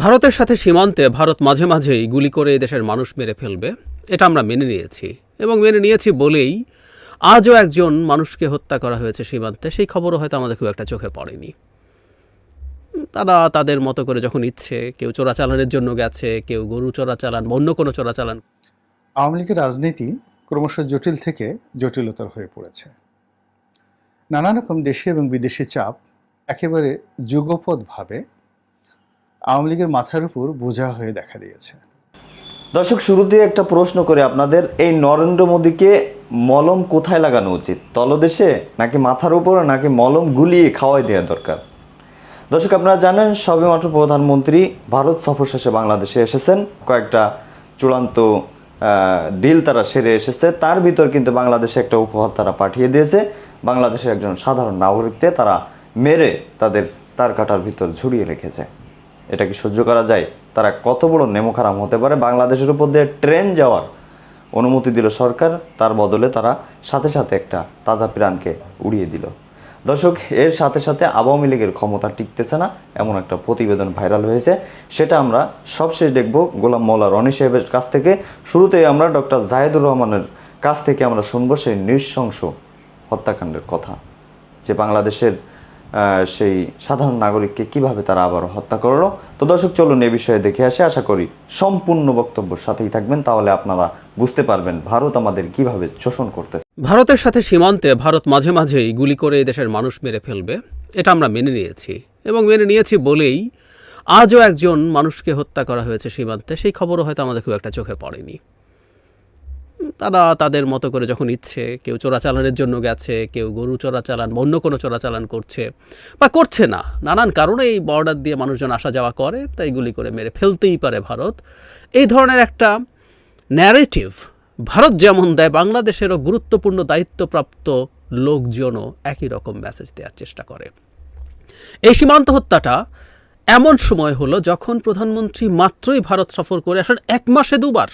ভারতের সাথে সীমান্তে ভারত মাঝে মাঝেই গুলি করে দেশের মানুষ মেরে ফেলবে, এটা আমরা মেনে নিয়েছি। এবং মেনে নিয়েছি বলেই আজও একজন মানুষকে হত্যা করা হয়েছে সীমান্তে, সেই খবরও হয়তো আমাদের খুব একটা চোখে পড়েনি। তারা তাদের মতো করে যখন ইচ্ছে, কেউ চোরাচালানের জন্য গেছে, কেউ গরু চোরাচালান অন্য কোনো চোরাচালান। আওয়ামী লীগের রাজনীতি ক্রমশ জটিল থেকে জটিলতর হয়ে পড়েছে। নানা রকম দেশি এবং বিদেশি চাপ একেবারে যুগপৎভাবে আওয়ামী লীগের মাথার উপর বোঝা হয়ে দেখা দিয়েছে। দর্শক শুরুতে একটা প্রশ্ন করে আপনাদের, এই নরেন্দ্র মোদীকে মলম কোথায় লাগানো উচিত? তলদেশে নাকি মাথার উপরে, নাকি মলম গুলিয়ে খাওয়াই দেওয়া দরকার? দর্শক, আপনারা জানেন সবেমাত্র প্রধানমন্ত্রী ভারত সফর শেষে বাংলাদেশে এসেছেন। কয়েকটা চূড়ান্ত ডিল তারা সেরে এসেছে। তার ভিতর কিন্তু বাংলাদেশে একটা উপহার তারা পাঠিয়ে দিয়েছে। বাংলাদেশের একজন সাধারণ নাগরিককে তারা মেরে তাদের তার কাটার ভিতর ঝুড়িয়ে রেখেছে। এটা কি সহ্য করা যায়? তারা কত বড় নেমোখারাম হতে পারে? বাংলাদেশের উপর দিয়ে ট্রেন যাওয়ার অনুমতি দিল সরকার, তার বদলে তারা সাথে সাথে একটা তাজা প্রাণকে উড়িয়ে দিল। দর্শক, এর সাথে সাথে আওয়ামী লীগের ক্ষমতা টিকতেছে না, এমন একটা প্রতিবেদন ভাইরাল হয়েছে। সেটা আমরা সবশেষ দেখব গোলাম মৌলা রনি সাহেবের কাছ থেকে। শুরুতেই আমরা ডক্টর জাহেদুর রহমানের কাছ থেকে আমরা শুনব সেই নৃশংস হত্যাকাণ্ডের কথা, যে বাংলাদেশের সেই সাধারণ নাগরিককে কীভাবে তারা আবার হত্যা করল। তো দর্শক, চলুন এ বিষয়ে দেখে আসে। আশা করি সম্পূর্ণ বক্তব্যের সাথেই থাকবেন। তাহলে আপনারা বুঝতে পারবেন ভারত আমাদের কীভাবে শোষণ করতেছে। ভারতের সাথে সীমান্তে ভারত মাঝে মাঝেই গুলি করে দেশের মানুষ মেরে ফেলবে, এটা আমরা মেনে নিয়েছি। এবং মেনে নিয়েছি বলেই আজও একজন মানুষকে হত্যা করা হয়েছে সীমান্তে। সেই খবরও হয়তো আমাদের খুব একটা চোখে পড়েনি। তারা তাদের মতো করে যখন ইচ্ছে, কেউ চোরাচালানের জন্য গেছে, কেউ গরু চোরাচালান অন্য কোনো চোরাচালান করছে বা করছে না। নানান কারণে এই বর্ডার দিয়ে মানুষজন আসা যাওয়া করে, তাই গুলি করে মেরে ফেলতেই পারে ভারত। এই ধরনের একটা ন্যারেটিভ ভারত যেমন দেয়, বাংলাদেশেরও গুরুত্বপূর্ণ দায়িত্বপ্রাপ্ত লোকজনও একই রকম মেসেজ দেওয়ার চেষ্টা করে। এই সীমান্ত হত্যাটা এমন সময় হলো যখন প্রধানমন্ত্রী মাত্রই ভারত সফর করে আসেন, এক মাসে দুবার।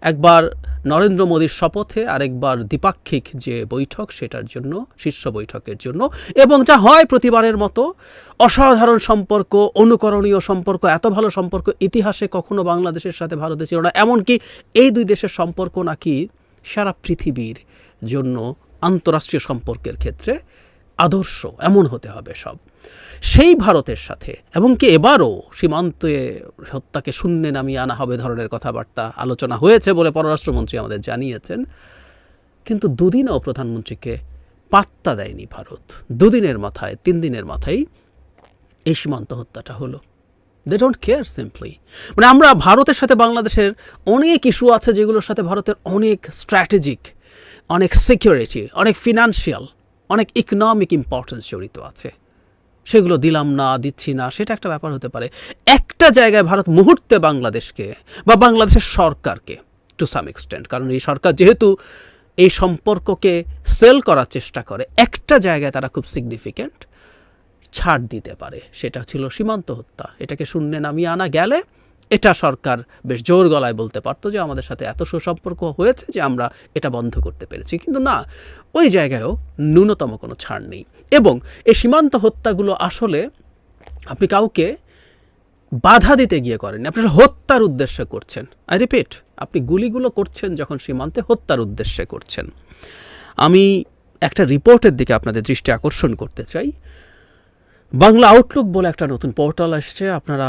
একবার নরেন্দ্র মোদীর শপথে আরেকবার দ্বিপাক্ষিক যে বৈঠক, সেটার জন্য, শীর্ষ বৈঠকের জন্য। এবং যা হয় প্রতিবারের মতো, অসাধারণ সম্পর্ক, অনুকরণীয় সম্পর্ক, এত ভালো সম্পর্ক, ইতিহাসে কখনো বাংলাদেশের সাথে ভারতে ছিল না। এমনকি এই দুই দেশের সম্পর্ক নাকি সারা পৃথিবীর জন্য আন্তরাষ্ট্রীয় সম্পর্কের ক্ষেত্রে আদর্শ। এমন হতে হবে সব। সেই ভারতের সাথে। এবং কি এবারও সীমান্তে হত্যাকে শূন্যে নামিয়ে আনা হবে ধরনের কথাবার্তা আলোচনা হয়েছে বলে পররাষ্ট্রমন্ত্রী আমাদের জানিয়েছেন। কিন্তু দুদিনও প্রধানমন্ত্রীকে পাত্তা দেয়নি ভারত। দুদিনের মাথায়, তিন দিনের মাথায় এই সীমান্ত হত্যাটা হলো। দে ডোন্ট কেয়ার সিম্পলি মানে আমরা ভারতের সাথে বাংলাদেশের অনেক ইস্যু আছে যেগুলোর সাথে ভারতের অনেক স্ট্র্যাটেজিক অনেক সিকিউরিটি অনেক ফিনান্সিয়াল অনেক ইকোনমিক ইম্পর্টেন্স জড়িত আছে। সেগুলো দিলাম না, দিচ্ছি না, সেটা একটা ব্যাপার হতে পারে। একটা জায়গায় ভারত মুহূর্তে বাংলাদেশকে বা বাংলাদেশের সরকারকে টু সাম এক্সটেন্ট কারণ এই সরকার যেহেতু এই সম্পর্ককে সেল করার চেষ্টা করে, একটা জায়গায় তারা খুব সিগনিফিক্যান্ট ছাড় দিতে পারে। সেটা ছিল সীমান্ত হত্যা। এটাকে শূন্যে নামিয়ে আনা গেলে এটা সরকার বেশ জোর গলায় বলতে পারতো যে আমাদের সাথে এত সুসম্পর্ক হয়েছে যে আমরা এটা বন্ধ করতে পেরেছি। কিন্তু না, ওই জায়গায়ও ন্যূনতম কোনো ছাড় নেই। এবং এই সীমান্ত হত্যাগুলো আসলে আপনি কাউকে বাধা দিতে গিয়ে করেন আপনি হত্যার উদ্দেশ্যে করছেন। আই রিপিট, আপনি গুলিগুলো করছেন যখন সীমান্তে হত্যার উদ্দেশ্যে করছেন। আমি একটা রিপোর্টের দিকে আপনাদের দৃষ্টি আকর্ষণ করতে চাই। বাংলা আউটলুক বলে একটা নতুন পোর্টাল আসছে, আপনারা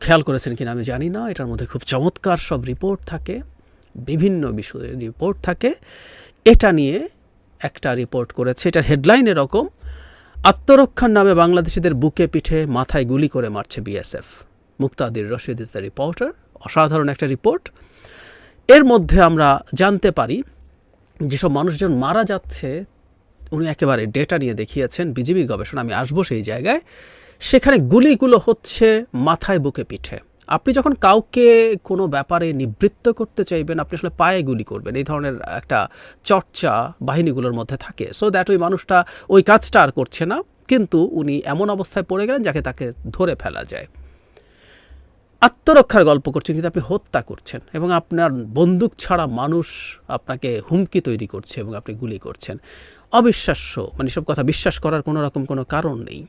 খেয়াল করেছেন কিনা আমি জানি না। এটার মধ্যে খুব চমৎকার সব রিপোর্ট থাকে, বিভিন্ন বিষয়ের রিপোর্ট থাকে। এটা নিয়ে একটা রিপোর্ট করেছে এটার হেডলাইন এরকম আত্মরক্ষার নামে বাংলাদেশিদের বুকে পিঠে মাথায় গুলি করে মারছে BSF Muktadir Rashid is the reporter অসাধারণ একটা রিপোর্ট এর মধ্যে আমরা জানতে পারি, যেসব মানুষজন মারা যাচ্ছে, উনি একেবারে ডেটা নিয়ে দেখিয়েছেন, বিজিবি গবেষণা, আমি আসব সেই জায়গায়। সেখানে গুলিগুলো হচ্ছে মাথায় বুকে পিঠে। আপনি যখন কাউকে কোনো ব্যাপারে নিবৃত্ত করতে চাইবেন, আপনি আসলে পায়ে গুলি করবেন। এই ধরনের একটা চর্চা বাহিনীগুলোর মধ্যে থাকে। সো দ্যাট ওই মানুষটা ওই কাজটা আর করছে না, কিন্তু উনি এমন অবস্থায় পড়ে গেলেন যাকে তাকে ধরে ফেলা যায়। আত্মরক্ষার গল্প করছেন, কিন্তু আপনি হত্যা করছেন এবং আপনার বন্দুক ছাড়া মানুষ আপনাকে হুমকি তৈরি করছে এবং আপনি গুলি করছেন। অবিশ্বাস্য মানে সব কথা বিশ্বাস করার কোনো রকম কোনো কারণ নেই।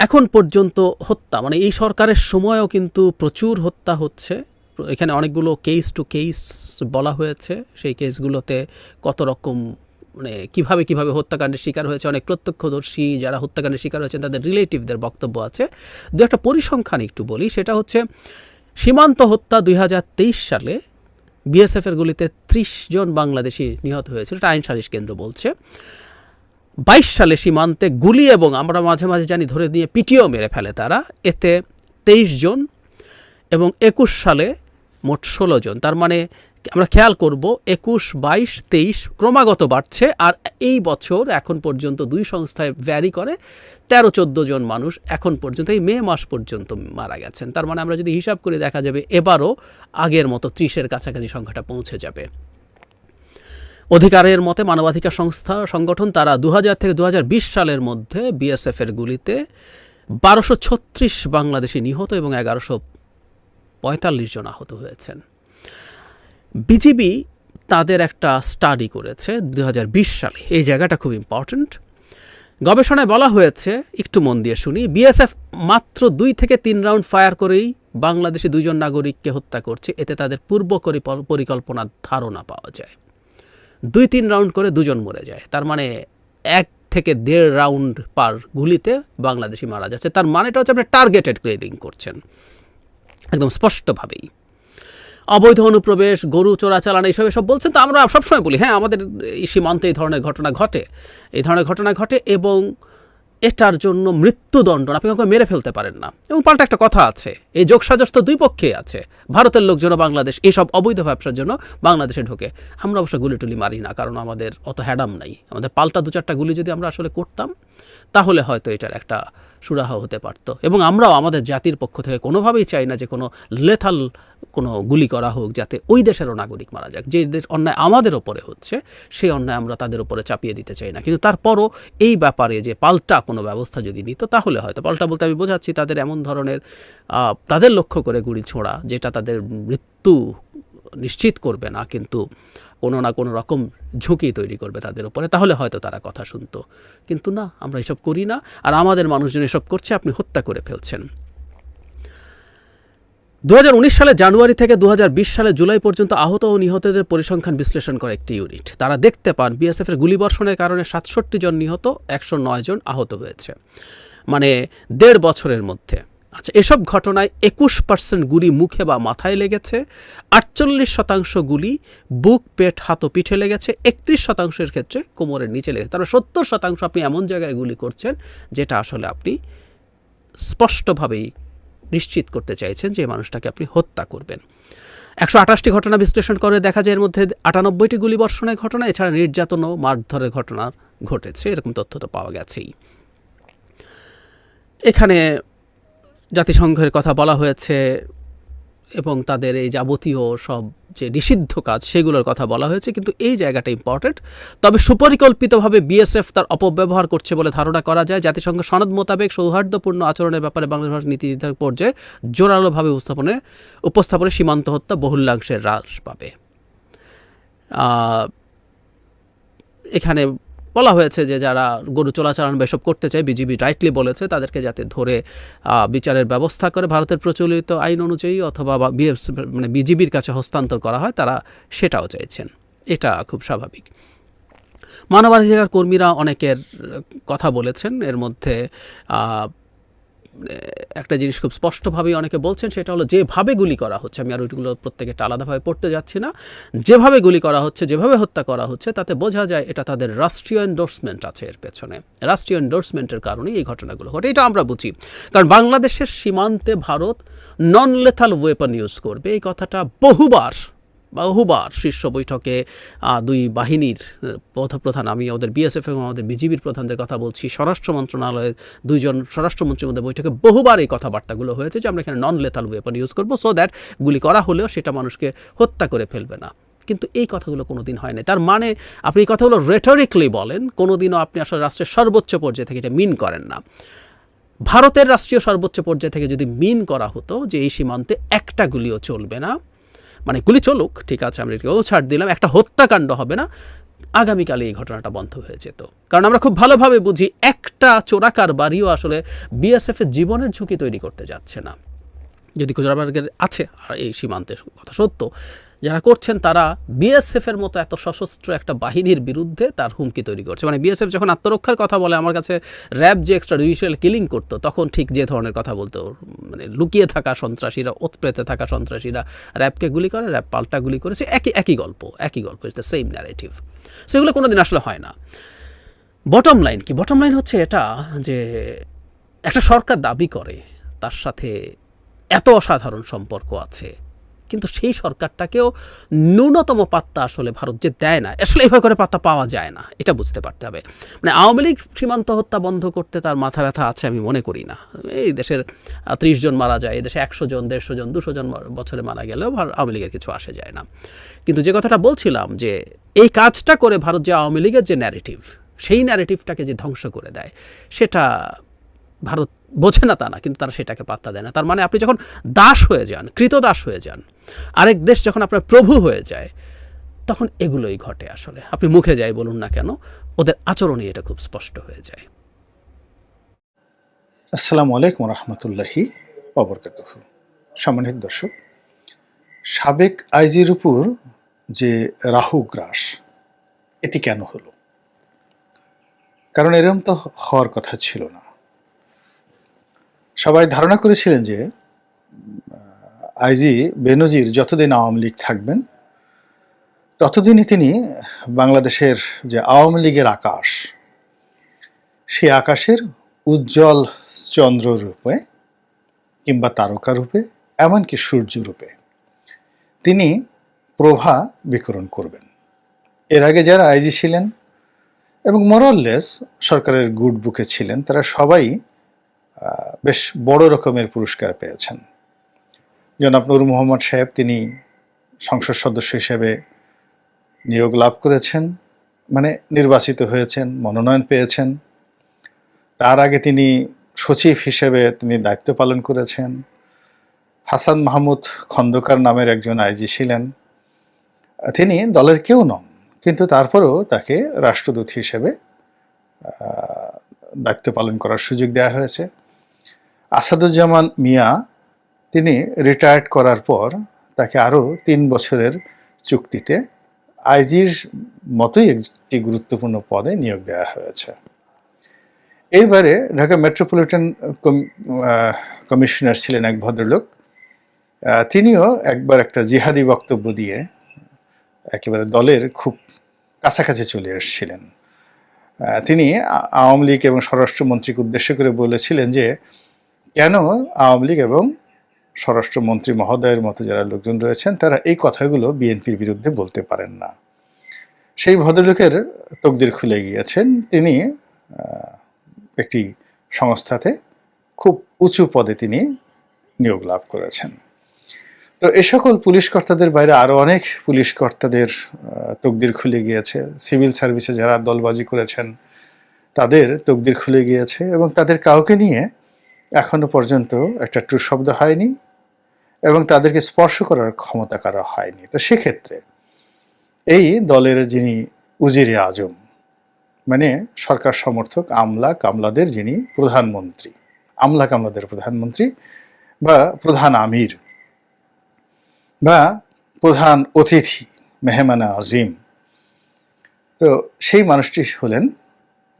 এখন পর্যন্ত হত্যা মানে এই সরকারের সময়ও কিন্তু প্রচুর হত্যা হচ্ছে। এখানে অনেকগুলো কেস টু কেস বলা হয়েছে। সেই কেসগুলোতে কত রকম মানে কীভাবে কীভাবে হত্যাকাণ্ডের শিকার হয়েছে, অনেক প্রত্যক্ষদর্শী যারা হত্যাকাণ্ডের শিকার হয়েছেন, তাদের রিলেটিভদের বক্তব্য আছে। দু একটা পরিসংখ্যান একটু বলি, সেটা হচ্ছে সীমান্ত হত্যা দুই হাজার তেইশ সালে বিএসএফের গুলিতে ত্রিশ জন বাংলাদেশি নিহত হয়েছিল এটা আইন সালিশ কেন্দ্র বলছে। বাইশ সালে সীমান্তে গুলি এবং আমরা মাঝে মাঝে জানি ধরে নিয়ে পিটিও মেরে ফেলে তারা। এতে তেইশ জন এবং একুশ সালে মোট ষোলো জন। তার মানে আমরা খেয়াল করব একুশ, বাইশ, তেইশ ক্রমাগত বাড়ছে আর এই বছর এখন পর্যন্ত দুই সংস্থায় ভ্যারি করে তেরো, চোদ্দ জন মানুষ এখন পর্যন্ত, এই মে মাস পর্যন্ত মারা গেছেন। তার মানে আমরা যদি হিসাব করে দেখা যাবে এবারও আগের মতো ত্রিশের কাছাকাছি সংখ্যাটা পৌঁছে যাবে। অধিকারের মতে মানবাধিকার সংস্থা, সংগঠন তারা দু হাজার থেকে দু হাজার বিশ সালের মধ্যে বিএসএফের গুলিতে বারোশো ছত্রিশ বাংলাদেশি নিহত এবং এগারোশো পঁয়তাল্লিশ জন আহত হয়েছেন। বিজিবি তাদের একটা স্টাডি করেছে দু হাজার বিশ সালে। এই জায়গাটা খুব ইম্পর্ট্যান্ট গবেষণায় বলা হয়েছে, একটু মন দিয়ে শুনি বিএসএফ মাত্র দুই থেকে তিন রাউন্ড ফায়ার করেই বাংলাদেশি দুইজন নাগরিককে হত্যা করছে। এতে তাদের পূর্ব পরিকল্পনার ধারণা পাওয়া যায়। দুই তিন রাউন্ড করে দুজন মরে যায়। তার মানে এক থেকে দেড় রাউন্ড পার গুলিতে বাংলাদেশি মারা যাচ্ছে। তার মানেটা হচ্ছে আপনি টার্গেটেড ক্লিয়ারিং করছেন। একদম স্পষ্টভাবেই। অবৈধ অনুপ্রবেশ, গরু চোরাচালান এইসব এসব বলছেন তো আমরা সবসময় বলি হ্যাঁ আমাদের এই সীমান্তে এই ধরনের ঘটনা ঘটে। এই ধরনের ঘটনা ঘটে এবং এটার জন্য মৃত্যুদণ্ড। আপনি কাউকে মেরে ফেলতে পারেন না। এবং পাল্টা একটা কথা আছে। এই যোগসাজস তো দুই পক্ষেই আছে। ভারতের লোকজন বাংলাদেশ এইসব অবৈধ ব্যবসার জন্য বাংলাদেশে ঢোকে। আমরা অবশ্য গুলি টুলি মারি না, কারণ আমাদের অত হ্যাডাম নাই। আমাদের পাল্টা দু চারটা গুলি যদি আমরা আসলে করতাম, তাহলে হয়তো এটার একটা সুরাহ হতে পারতো। এবং আমরাও আমাদের জাতির পক্ষ থেকে কোনোভাবেই চাই না যে কোনো লেথাল কোনো গুলি করা হোক যাতে ওই দেশেরও নাগরিক মারা যাক, যে দেশ অন্যায় আমাদের ওপরে হচ্ছে, সেই অন্যায় আমরা তাদের উপরে চাপিয়ে দিতে চাই না। কিন্তু তারপরও এই ব্যাপারে যে পাল্টা কোনো ব্যবস্থা যদি নিত, তাহলে হয়তো, পাল্টা বলতে আমি বোঝাচ্ছি তাদের এমন ধরনের তাদের লক্ষ্য করে গুলি ছোঁড়া, যেটা তাদের মৃত্যু নিশ্চিত করবে না, কিন্তু কোনো না কোনো রকম ঝুঁকি তৈরি করবে তাদের উপরে, তাহলে হয়তো তারা কথা শুনতো। কিন্তু না, আমরা এসব করি না, আর আমাদের মানুষজন এসব করছে, আপনি হত্যা করে ফেলছেন। দু হাজার উনিশ সালে জানুয়ারি থেকে দু হাজার বিশ সালে জুলাই পর্যন্ত আহত ও নিহতদের পরিসংখ্যান বিশ্লেষণ করে একটি ইউনিট। তারা দেখতে পান বিএসএফের গুলিবর্ষণের কারণে সাতষট্টি জন নিহত, একশো নয় জন আহত হয়েছে। মানে দেড় বছরের মধ্যে। আচ্ছা এসব ঘটনায় একুশ পার্সেন্ট গুলি মুখে বা মাথায় লেগেছে, আটচল্লিশ শতাংশ গুলি বুক, পেট, হাত ও পিঠে লেগেছে, একত্রিশ শতাংশের ক্ষেত্রে কোমরের নিচে লেগেছে। তারা সত্তর শতাংশ আপনি এমন জায়গায় গুলি করছেন, যেটা আসলে আপনি স্পষ্টভাবেই নিশ্চিত করতে চাইছেন যে মানুষটাকে আপনি হত্যা করবেন। একশো আঠাশটি ঘটনা বিশ্লেষণ করে দেখা যায় এর মধ্যে আটানব্বইটি গুলিবর্ষণের ঘটনা, এছাড়া নির্যাতন ও মারধরের ঘটনা ঘটেছে, এরকম তথ্য তো পাওয়া গেছেই। এখানে জাতিসংঘের কথা বলা হয়েছে এবং তাদের এই যাবতীয় সব যে নিষিদ্ধ কাজ সেগুলোর কথা বলা হয়েছে, কিন্তু এই জায়গাটা ইম্পর্টেন্ট তবে সুপরিকল্পিতভাবে বিএসএফ তার অপব্যবহার করছে বলে ধারণা করা যায়। জাতিসংঘ সনদ মোতাবেক সৌহার্দ্যপূর্ণ আচরণের ব্যাপারে বাংলাদেশ নীতি নির্ধারক পর্যায়ে জোরালোভাবে উপস্থাপনে উপস্থাপনে সীমান্ত হত্যা বহুলাংশে হ্রাস পাবে। এখানে বলা হয়েছে যে যারা গরু চোরাচালান বেসব করতে চায়, বিজিবি রাইটলি বলেছে, তাদেরকে যাতে ধরে বিচারের ব্যবস্থা করে ভারতের প্রচলিত আইন অনুযায়ী অথবা মানে বিজিবির কাছে হস্তান্তর করা হয়, তারা সেটাও চাইছেন। এটা খুব স্বাভাবিক। মানবাধিকার কর্মীরা অনেকের কথা বলেছেন। এর মধ্যে একটা জিনিস খুব স্পষ্টভাবেই অনেকে বলছেন, সেটা হলো যেভাবে গুলি করা হচ্ছে, আমি আর ওইগুলো প্রত্যেকটা আলাদাভাবে পড়তে যাচ্ছি না, যেভাবে গুলি করা হচ্ছে, যেভাবে হত্যা করা হচ্ছে, তাতে বোঝা যায় এটা তাদের রাষ্ট্রীয় এন্ডোর্সমেন্ট আছে এর পেছনে। রাষ্ট্রীয় এন্ডোর্সমেন্টের কারণে এই ঘটনাগুলো ঘটে, এটা আমরা বুঝি। কারণ বাংলাদেশের সীমান্তে Bharat non lethal weapon use করবে, এই কথাটা বহুবার বহুবার শীর্ষ বৈঠকে দুই বাহিনীর প্রধান আমি ওদের বিএসএফ এবং আমাদের বিজিবির প্রধানদের কথা বলছি, স্বরাষ্ট্র মন্ত্রণালয়ের দুইজন স্বরাষ্ট্রমন্ত্রীর মধ্যে বৈঠকে বহুবার এই কথাবার্তাগুলো হয়েছে যে আমরা এখানে নন লেথাল ওয়েপন ইউজ করব সো দ্যাট গুলি করা হলেও সেটা মানুষকে হত্যা করে ফেলবে না। কিন্তু এই কথাগুলো কোনো দিন হয় না তার মানে আপনি এই কথাগুলো রেটরিকলি বলেন কোনো দিনও আপনি আসলে রাষ্ট্রের সর্বোচ্চ পর্যায়ে থেকে এটা মিন করেন না। ভারতের রাষ্ট্রীয় সর্বোচ্চ পর্যায় থেকে যদি মিন করা হতো যে এই সীমান্তে একটা গুলিও চলবে না মানে গুলি চলুক, ঠিক আছে আমরা এটাকেও ছাড় দিলাম, একটা হত্যাকাণ্ড হবে না। আগামীকালে এই ঘটনাটা বন্ধ হয়ে যেত। কারণ আমরা খুব ভালোভাবে বুঝি, একটা চোরাকার বাড়িও আসলে বিএসএফের জীবনের ঝুঁকি তৈরি করতে যাচ্ছে না। যদি কোচরাবার্গের আছে, আর এই সীমান্তের কথা সত্য যারা করছেন তারা বিএসএফের মতো এত সশস্ত্র একটা বাহিনীর বিরুদ্ধে তার হুমকি তৈরি করছে। মানে বিএসএফ যখন আত্মরক্ষার কথা বলে, আমার কাছে র্যাব যে এক্সট্রা জুডিশিয়াল কিলিং করতো, তখন ঠিক যে ধরনের কথা বলতো। মানে লুকিয়ে থাকা সন্ত্রাসীরা, ওতপ্রেতে থাকা সন্ত্রাসীরা র্যাবকে গুলি করে, র্যাব পাল্টা গুলি করেছে একই একই গল্প একই গল্প ইটস দ্য সেম ন্যারেটিভ সেগুলো কোনোদিন আসলে হয় না। বটম লাইন কি? বটম লাইন হচ্ছে এটা যে একটা সরকার দাবি করে, তার সাথে এত অসাধারণ সম্পর্ক আছে। কিন্তু সেই সরকারটাকেও ন্যূনতম পাত্তা আসলে ভারত যে দেয় না, আসলে এইভাবে করে পাত্তা পাওয়া যায় না, এটা বুঝতে পারতে হবে। মানে আওয়ামী লীগ সীমান্ত হত্যা বন্ধ করতে তার মাথা ব্যথা আছে আমি মনে করি না। এই দেশের ত্রিশ জন মারা যায়, এই দেশে একশো জন, দেড়শো জন, দুশো জন বছরে মারা গেলেও আওয়ামী লীগের কিছু আসে যায় না। কিন্তু যে কথাটা বলছিলাম যে এই কাজটা করে ভারত যে আওয়ামী লীগের যে ন্যারেটিভ সেই ন্যারেটিভটাকে যে ধ্বংস করে দেয়, সেটা ভারত বোঝে না তা না, কিন্তু তারা সেটাকে পাত্তা দেয় না। তার মানে আপনি যখন দাস হয়ে যান, কৃতদাস হয়ে যান, আরেক দেশ যখন আপনার প্রভু হয়ে যায়, তখন এগুলোই ঘটে আসলে। আপনি মুখে যাই বলুন না কেন, ওদের আচরণই এটা খুব স্পষ্ট হয়ে যায়। আসসালামু আলাইকুম রহমতুল্লাহি অবরকাত সম্মানিত দর্শক, সাবেক আইজির উপর যে রাহু গ্রাস, এটি কেন হলো? কারণ এরকম তো হওয়ার কথা ছিল না। সবাই ধারণা করেছিলেন যে আইজি বেনজির যতদিন আওয়ামী লীগ থাকবেন, ততদিনই তিনি বাংলাদেশের যে আওয়ামী লীগের আকাশ, সেই আকাশের উজ্জ্বল চন্দ্র রূপে কিংবা তারকা রূপে, এমনকি সূর্য রূপে তিনি প্রভা বিকরণ করবেন। এর আগে যারা আইজি ছিলেন এবং মোরাললেস সরকারের গুড বুকে ছিলেন, তারা সবাই বেশ বড় রকমের পুরস্কার পেয়েছেন। জনাব নূর মোহাম্মদ সাহেব তিনি সংসদ সদস্য হিসেবে নিয়োগ লাভ করেছেন মানে নির্বাচিত হয়েছেন, মনোনয়ন পেয়েছেন। তার আগে তিনি সচিব হিসেবে তিনি দায়িত্ব পালন করেছেন। হাসান মাহমুদ খন্দকার নামের একজন আইজি ছিলেন। তিনি দলের কেউ নন, কিন্তু তারপরেও তাকে রাষ্ট্রদূত হিসেবে দায়িত্ব পালন করার সুযোগ দেওয়া হয়েছে। আসাদুজ্জামান মিয়া, তিনি রিটায়ার্ড করার পর তাকে আরও তিন বছরের চুক্তিতে আইজির মতোই একটি গুরুত্বপূর্ণ পদে নিয়োগ দেওয়া হয়েছে। এইবারে ঢাকা মেট্রোপলিটন কমিশনার ছিলেন এক ভদ্রলোক। তিনিও একবার একটা জিহাদি বক্তব্য দিয়ে একেবারে দলের খুব কাছাকাছি চলে এসেছিলেন। তিনি আওয়ামী লীগ এবং স্বরাষ্ট্রমন্ত্রীকে উদ্দেশ্য করে বলেছিলেন যে কেন আওয়ামী লীগ এবং স্বরাষ্ট্রমন্ত্রী মহোদয়ের মতো যারা লোকজন রয়েছেন, তারা এই কথাগুলো বিএনপির বিরুদ্ধে বলতে পারেন না। সেই ভদ্রলোকের তকদির খুলে গিয়েছেন। তিনি একটি সংস্থাতে খুব উঁচু পদে তিনি নিয়োগ লাভ করেছেন। তো এ সকল পুলিশ কর্তাদের বাইরে আরও অনেক পুলিশ কর্তাদের তকদির খুলে গিয়েছে। সিভিল সার্ভিসে যারা দলবাজি করেছেন, তাদের তকদির খুলে গিয়েছে এবং তাদের কাউকে নিয়ে এখনও পর্যন্ত একটা ট্রু শব্দ হয়নি এবং তাদেরকে স্পর্শ করার ক্ষমতা কারও হয়নি। তো সেক্ষেত্রে এই দলের যিনি উজিরে আজম মানে সরকার সমর্থক আমলা কামলাদের যিনি প্রধানমন্ত্রী, আমলা কামলাদের প্রধানমন্ত্রী বা প্রধান আমির বা প্রধান অতিথি মেহমানা আজিম, তো সেই মানুষটি হলেন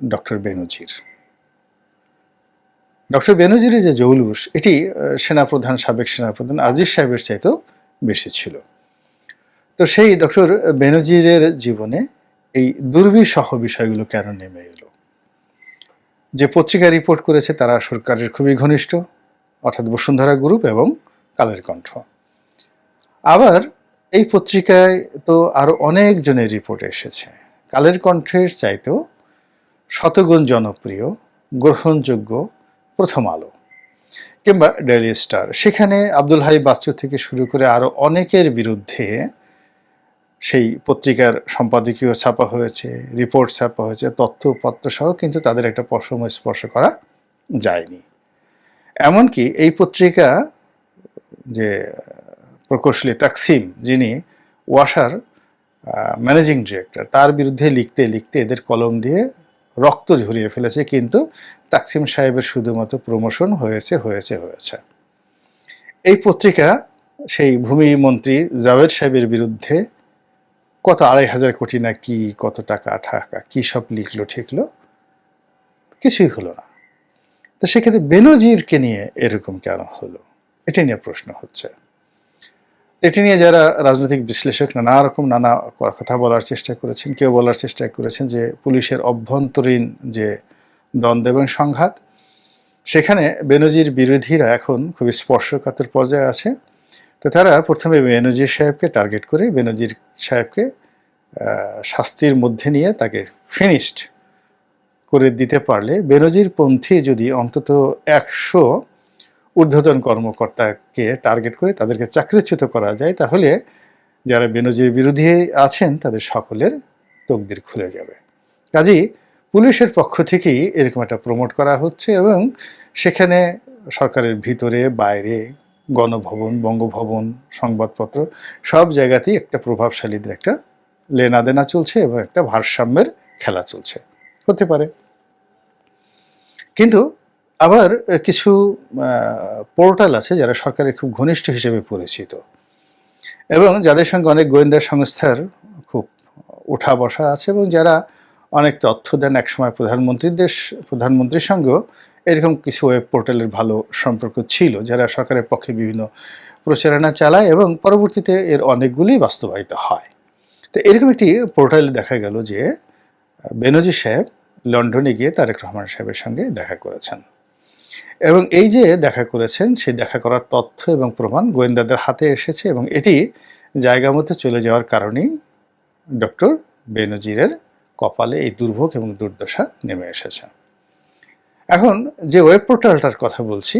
ডক্টর বেনজির। ডক্টর বেনজিরের যে জৌলুস এটি সেনাপ্রধান, সাবেক সেনাপ্রধান আজিজ সাহেবের চাইতেও বেশি ছিল। তো সেই ডক্টর বেনজিরের জীবনে এই দুর্বিসহ বিষয়গুলো কেন নেমে এলো? যে পত্রিকা রিপোর্ট করেছে তারা সরকারের খুবই ঘনিষ্ঠ, অর্থাৎ বসুন্ধরা গ্রুপ এবং কালের কণ্ঠ। আবার এই পত্রিকায় তো আরও অনেকজনের রিপোর্ট এসেছে। কালের কণ্ঠের চাইতেও শতগুণ জনপ্রিয়, গ্রহণযোগ্য প্রথম আলো। কিংবা ডেইলি স্টার সেখানে আব্দুল হাই বাচ্চু থেকে শুরু করে আরও অনেকের বিরুদ্ধে সেই পত্রিকার সম্পাদকীয় ছাপা হয়েছে, রিপোর্ট ছাপা হয়েছে তথ্য পত্র সহ কিন্তু তাদের একটা পশম স্পর্শ করা যায়নি। এমনকি এই পত্রিকা যে প্রকৌশলী তাকসিম, যিনি ওয়াসার ম্যানেজিং ডিরেক্টর তার বিরুদ্ধে লিখতে লিখতে এদের কলম দিয়ে রক্ত ঝরিয়ে ফেলেছে, কিন্তু তাকসিম সাহেবের শুধুমাত্র প্রমোশন হয়েছে হয়েছে হয়েছে। এই পত্রিকা সেই ভূমি মন্ত্রী জাভেদ সাহেবের বিরুদ্ধে কত আড়াই হাজার কোটি না কি, কত টাকা টাকা কি সব লিখলো, ঠিকলো? কিছুই হলো না। তো সেক্ষেত্রে বেনজিরকে নিয়ে এরকম কেন হলো? এটা নিয়ে প্রশ্ন হচ্ছে। এটি নিয়ে যারা রাজনৈতিক বিশ্লেষক, নানা রকম নানা কথা বলার চেষ্টা করেছেন, কেউ বলার চেষ্টা করেছেন যে পুলিশের অভ্যন্তরীণ যে দ্বন্দ্ব এবং সংঘাত, সেখানে বেনজির বিরোধীরা এখন খুবই স্পর্শকাতর পর্যায়ে আছে। তো তারা প্রথমে বেনজির সাহেবকে টার্গেট করে বেনজির সাহেবকে শাস্তির মধ্যে নিয়ে তাকে ফিনিশড করে দিতে পারলে বেনজির পন্থী যদি অন্তত একশো ঊর্ধ্বতন কর্মকর্তাকে টার্গেট করে তাদেরকে চাকরিচ্যুত করা যায়, তাহলে যারা বেনজির বিরোধী আছেন তাদের সকলের তকদির খুলে যাবে। কাজেই পুলিশের পক্ষ থেকেই এরকম একটা প্রমোট করা হচ্ছে এবং সেখানে সরকারের ভিতরে, বাইরে, গণভবন, বঙ্গভবন, সংবাদপত্র সব জায়গাতেই একটা প্রভাবশালীদের একটা লেনাদেনা চলছে এবং একটা ভারসাম্যের খেলা চলছে। হতে পারে। কিন্তু আবার কিছু পোর্টাল আছে যারা সরকারের খুব ঘনিষ্ঠ হিসেবে পরিচিত। এবং যাদের সঙ্গে অনেক গোয়েন্দা সংস্থার খুব উঠা বসা আছে এবং যারা অনেক তথ্য দেন একসময় প্রধানমন্ত্রীর দেশ প্রধানমন্ত্রীর সঙ্গেও, এরকম কিছু ওয়েব পোর্টালের ভালো সম্পর্ক ছিল যারা সরকারের পক্ষে বিভিন্ন প্রচারণা চালায় এবং পরবর্তীতে এর অনেকগুলি বাস্তবায়িত হয়। তো এরকম একটি পোর্টালে দেখা গেল যে বেনজি সাহেব লন্ডনে গিয়ে তারেক রহমান সাহেবের সঙ্গে দেখা করেছেন। এবং এই যে দেখা করেছেন সেই দেখা করার তথ্য এবং প্রমাণ গোয়েন্দাদের হাতে এসেছে এবং এটি জায়গা মতো চলে যাওয়ার কারণেই ডক্টর বেনজিরের কপালে এই দুর্ভোগ এবং দুর্দশা নেমে এসেছে। এখন যে ওয়েব পোর্টালটার কথা বলছি,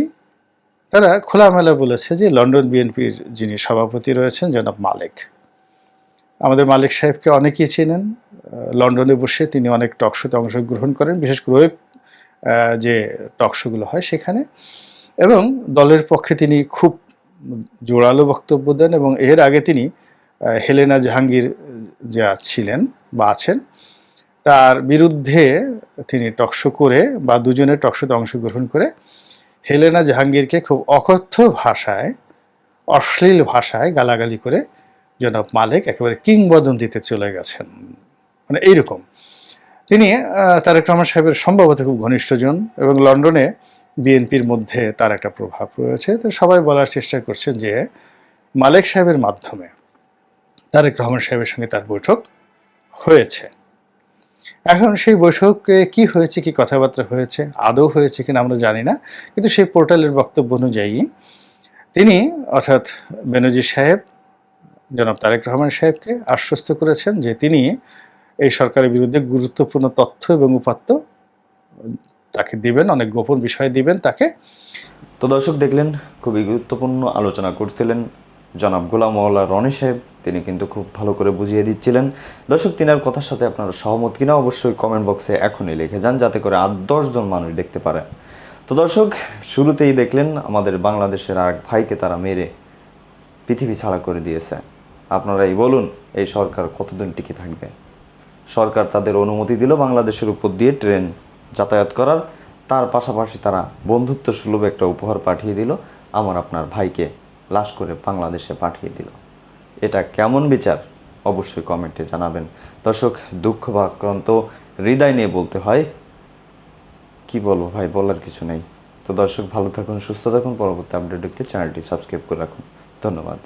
তারা খোলামেলা বলেছে যে লন্ডন বিএনপির যিনি সভাপতি রয়েছেন, জনাব মালেক। আমাদের মালিক সাহেবকে অনেকেই চেনেন। লন্ডনে বসে তিনি অনেক টকশোতে অংশগ্রহণ করেন, বিশেষ করে ওয়েব যে টকশোগুলো হয় সেখানে। এবং দলের পক্ষে তিনি খুব জোরালো বক্তব্য দেন এবং এর আগে তিনি হেলেনা জাহাঙ্গীর যা ছিলেন বা আছেন, তার বিরুদ্ধে তিনি টকশো করে বা দুজনের টকশোতে অংশগ্রহণ করে হেলেনা জাহাঙ্গীরকে খুব অকথ্য ভাষায়, অশ্লীল ভাষায় গালাগালি করে জনাব মালিক একেবারে কিংবদন্তিতে চলে গেছেন। মানে এইরকম। তিনি তারেক রহমান সাহেবের সম্ভবত খুব ঘনিষ্ঠজন এবং লন্ডনে বিএনপির মধ্যে তার একটা প্রভাব রয়েছে। তো সবাই বলার চেষ্টা করছেন যে মালেক সাহেবের মাধ্যমে তারেক রহমান সাহেবের সঙ্গে তার বৈঠক হয়েছে। এখন সেই বৈঠকে কি হয়েছে, কি কথাবার্তা হয়েছে, আদৌ হয়েছে কিনা আমরা জানি না, কিন্তু সেই পোর্টালের বক্তব্য অনুযায়ী তিনি, অর্থাৎ বেনজির সাহেব, জনাব তারেক রহমান সাহেবকে আশ্বস্ত করেছেন যে তিনি এই সরকারের বিরুদ্ধে গুরুত্বপূর্ণ তথ্য এবং উপাত্ত তাকে দিবেন, অনেক গোপন বিষয় দিবেন তাকে। তো দর্শক দেখলেন, খুবই গুরুত্বপূর্ণ আলোচনা করছিলেন জনাব গোলাম মওলা রনি সাহেব। তিনি কিন্তু খুব ভালো করে বুঝিয়ে দিচ্ছিলেন। দর্শক, তিনার কথার সাথে আপনারা সহমত কিনা অবশ্যই কমেন্ট বক্সে এখনই লিখে যান, যাতে করে আট দশজন মানুষ দেখতে পারে। তো দর্শক, শুরুতেই দেখলেন, আমাদের বাংলাদেশের আর ভাইকে তারা মেরে পৃথিবী ছাড়া করে দিয়েছে। আপনারাই বলুন, এই সরকার কতদিন টিকে থাকবে? সরকার তাদের অনুমতি দিল বাংলাদেশের উপর দিয়ে ট্রেন যাতায়াত করার। তার পাশাপাশি তারা বন্ধুত্ব সুলভ একটা উপহার পাঠিয়ে দিল। আমার আপনার ভাইকে লাশ করে বাংলাদেশে পাঠিয়ে দিল। এটা কেমন বিচার? অবশ্যই কমেন্টে জানাবেন। দর্শক দুঃখ বা আক্রান্ত হৃদয় নিয়ে বলতে হয়, কি বলব ভাই, বলার কিছু নেই। তো দর্শক, ভালো থাকুন, সুস্থ থাকুন। পরবর্তী আপডেট দেখতে চ্যানেলটি সাবস্ক্রাইব করে রাখুন। ধন্যবাদ।